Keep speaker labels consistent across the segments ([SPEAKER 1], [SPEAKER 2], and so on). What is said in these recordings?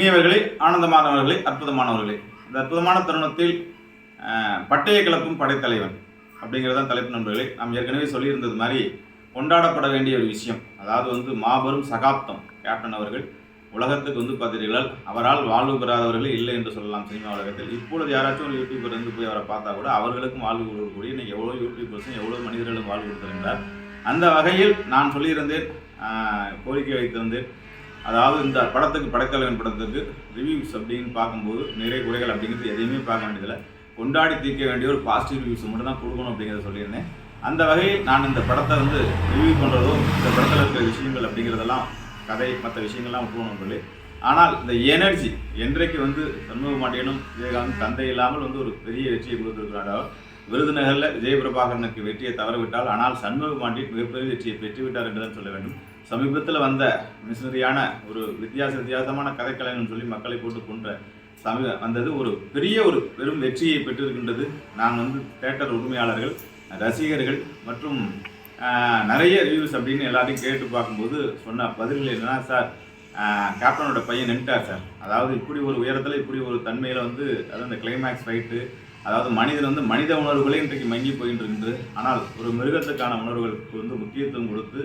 [SPEAKER 1] இனியவர்களே ஆனந்தமானவர்களே அற்புதமானவர்களே. இந்த அற்புதமான தருணத்தில் பட்டய கிளப்பும் படைத்தலைவன் அப்படிங்கிறதான் தலைப்பு நண்பர்களே. நாம் ஏற்கனவே சொல்லியிருந்தது மாதிரி கொண்டாடப்பட வேண்டிய ஒரு விஷயம். அதாவது வந்து மாபெரும் சகாப்தம். கேப்டன் அவர்கள் உலகத்துக்கு வந்து பார்த்தீர்களால் அவரால் வாழ்வு பெறாதவர்களே இல்லை என்று சொல்லலாம் சினிமா உலகத்தில். இப்பொழுது யாராச்சும் ஒரு யூடியூபர் இருந்து போய் அவரை பார்த்தா கூட அவர்களுக்கும் வாழ்வு கொடுக்கக்கூடிய இன்னைக்கு எவ்வளோ யூடியூபர்ஸும் எவ்வளோ மனிதர்களும் வாழ்வு கொடுத்திருக்கிறார். அந்த வகையில் நான் சொல்லியிருந்தேன் கோரிக்கை வைத்திருந்தேன். அதாவது இந்த படத்துக்கு படைத்தலைவன் படத்துக்கு ரிவ்யூஸ் அப்படின்னு பார்க்கும்போது நிறைய குறைகள் அப்படிங்கிறது எதையுமே பார்க்க வேண்டியதில்லை. கொண்டாடி தீர்க்க வேண்டிய ஒரு பாசிட்டிவ் ரிவ்யூஸ் மட்டும் தான் கொடுக்கணும் அப்படிங்கிறத சொல்லியிருந்தேன். அந்த வகையில் நான் இந்த படத்தை வந்து ரிவ்யூ பண்ணுறதும் இந்த படத்தில் இருக்கிற விஷயங்கள் அப்படிங்கிறதெல்லாம் கதை மற்ற விஷயங்கள்லாம் விட்டுணும் சொல்லி. ஆனால் இந்த எனர்ஜி என்றைக்கு வந்து சண்முக மாட்டியனும் விஜயகாந்த் தந்தை இல்லாமல் வந்து ஒரு பெரிய வெற்றியை கொடுத்துருக்கிறாரோ விருதுநகரில் விஜயபிரபாகரனுக்கு வெற்றியை தவறவிட்டால் ஆனால் சண்முக மாட்டி மிகப்பெரிய வெற்றியை பெற்றுவிட்டார் என்றுதான் சொல்ல வேண்டும். சமீபத்தில் வந்த மிஷினரியான ஒரு வித்தியாச வித்தியாசமான கதைக்கலைன்னு சொல்லி மக்களை போட்டு கொன்ற சமீப வந்தது ஒரு பெரிய ஒரு பெரும் வெற்றியை பெற்றிருக்கின்றது. நான் வந்து தேட்டர் உரிமையாளர்கள் ரசிகர்கள் மற்றும் நிறைய ரிவ்யூஸ் அப்படின்னு எல்லாத்தையும் கேட்டு பார்க்கும்போது சொன்ன பதில்கள் என்னன்னா சார் கேப்டனோட பையன் நின்ட்டார் சார். அதாவது இப்படி ஒரு உயரத்தில் இப்படி ஒரு தன்மையில் வந்து அது அந்த கிளைமேக்ஸ் ஃபைட்டு அதாவது மனிதன் வந்து மனித உணர்வுகளே இன்றைக்கு மங்கி போயிட்டு ஆனால் ஒரு மிருகத்துக்கான உணர்வுகளுக்கு வந்து முக்கியத்துவம் கொடுத்து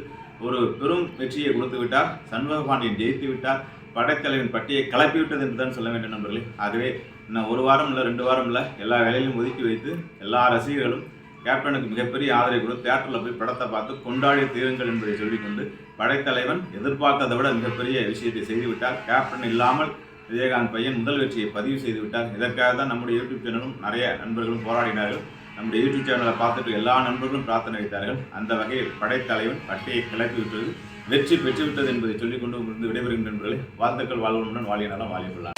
[SPEAKER 1] ஒரு பெரும் வெற்றியை கொடுத்து விட்டார். சண்முக பாண்டியன் ஜெயித்து விட்டார். படைத்தலைவன் பட்டியை கிளப்பி விட்டது என்று தான் சொல்ல வேண்டும் நண்பர்களே. ஆகவே இன்னும் ஒரு வாரம் இல்லை ரெண்டு வாரம் இல்லை எல்லா வேலையிலும் ஒதுக்கி வைத்து எல்லா ரசிகர்களும் கேப்டனுக்கு மிகப்பெரிய ஆதரவு கொடுத்து தேட்டரில் போய் படத்தை பார்த்து கொண்டாடி தீருங்கள் என்பதை சொல்லிக்கொண்டு படைத்தலைவன் எதிர்பார்த்ததை விட மிகப்பெரிய விஷயத்தை செய்துவிட்டார் கேப்டன் இல்லாமல் விஜயகாந்த் பையன் முதல் வெற்றியை பதிவு செய்து விட்டார். இதற்காக தான் நம்முடைய யூடியூப் சேனலும் நிறைய நண்பர்களும் போராடினார்கள். நம்முடைய யூடியூப் சேனலை பார்த்துட்டு எல்லா நண்பர்களும் பிரார்த்தனை வைத்தார்கள். அந்த வகையில் படைத்தலைவன் பட்டியை கிளப்பி விட்டது வெற்றி பெற்றுவிட்டது என்பதை சொல்லிக்கொண்டு உங்களுக்கு விடைபெறுகின்ற நண்பர்களே வாழ்த்துக்கள் வாழ்வனுடன் வாழிய நலம் வாழியுள்ளான்